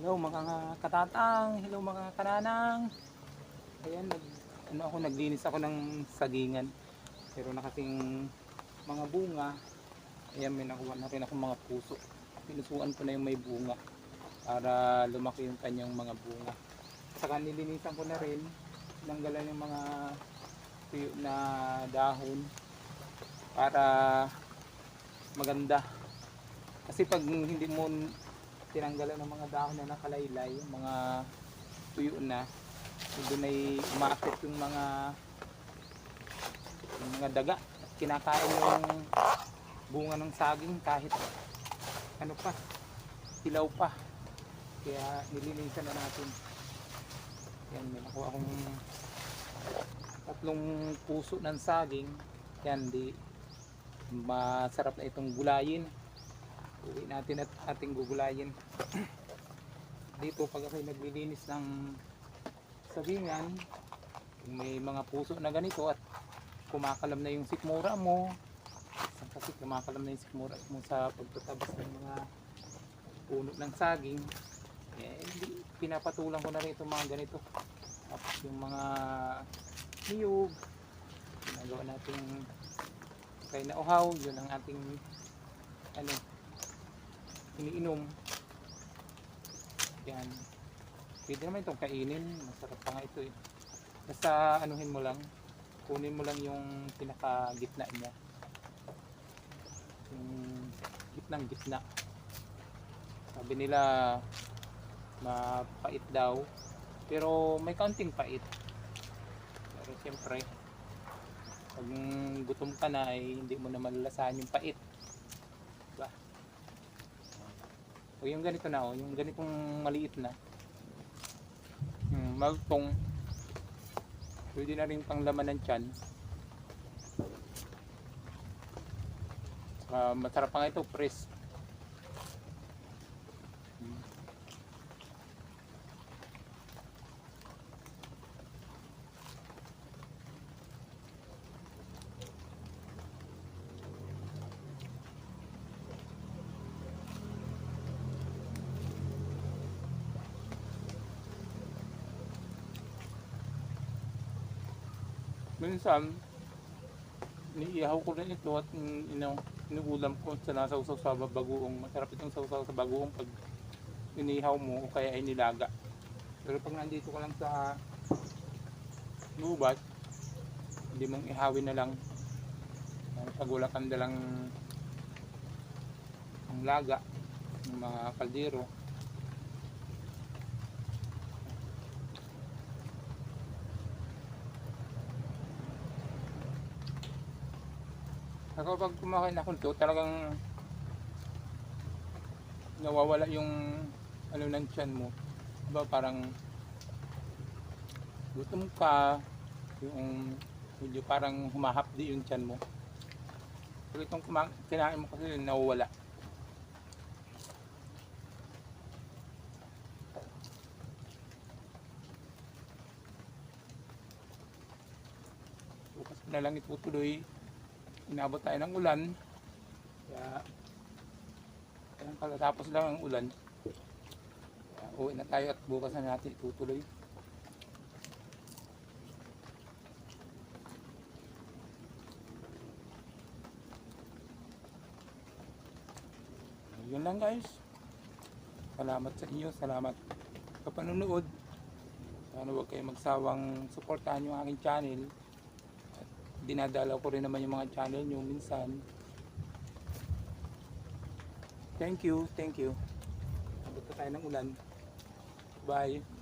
Hello mga katatang, hello mga kananang. Ayan, nag, ano ako, naglinis ako ng sagingan. Pero na kasing mga bunga. Ayan, may nakuha na rin ako mga puso. Pinusuan ko na yung may bunga para lumaki yung kanyang mga bunga. Saka nilinisan ko na rin, tinanggalan yung mga tuyo na dahon para maganda. Kasi pag hindi mo tinanggalan ng mga dahon na nakalaylay, mga tuyo na, doon ay umaakit yung mga yung mga daga. Kinakain yung bunga ng saging kahit ano pa, hilaw pa. Kaya nilinisan na natin. Yan, may nakuha akong tatlong puso ng saging. Yan, di masarap na itong gulayin. Uwi natin at ating gugulayin. Dito pag ako'y naglilinis ng sagingan, kung may mga puso na ganito at kumakalam na yung sikmura mo, kasi kumakalam na yung sikmura mo sa pagtatabas ng mga puno ng saging, eh, pinapatulang ko na rin itong mga ganito. Tapos yung mga niyog, ginagawa natin kay na uhaw, yun ang ating ano, iniinom. Yan. Pwede naman itong kainin. Masarap pa nga ito eh. Basta anuhin mo lang. Kunin mo lang yung pinaka gitna niya. Yung gitnang gitna. Sabi nila mapait daw. Pero may kaunting pait. Pero siyempre pag gutom ka na ay hindi mo na malalasahan yung pait. Diba? O yung ganito na o, yung ganitong maliit na. Hmm, magtong. Pwede na rin pang laman ng tiyan. Saka masarap pa nga ito, press. Minsan, iniihaw ko rin ito at mm, ino, inuulam ko sa nasawsaw sa bagoong. Masarap itong sawsaw sa bagoong pag inihaw mo o kaya ay nilaga. Pero pag nandito ka lang sa gubat, hindi mong ihawin na lang. Pag wala kang dalang ang laga, ng mga kaldero. Ako pag kumakain ako nito, talagang nawawala yung ano ng tiyan mo. Diba parang gutom ka, yung medyo parang humahapdi yung tiyan mo. Pero itong kinain mo kasi nawawala. Bukas na lang itutuloy inabot tayo ng ulan. Kaya kaya katatapos lang ang ulan. Kaya uwi na tayo at bukas na natin itutuloy. Yun lang guys. Salamat sa inyo. Salamat sa panunood sana huwag kayo magsawang suportahan yung aking channel dinadalaw ko rin naman yung mga channel nyo minsan. Thank you, thank you. Abot na tayo ng ulan. Bye.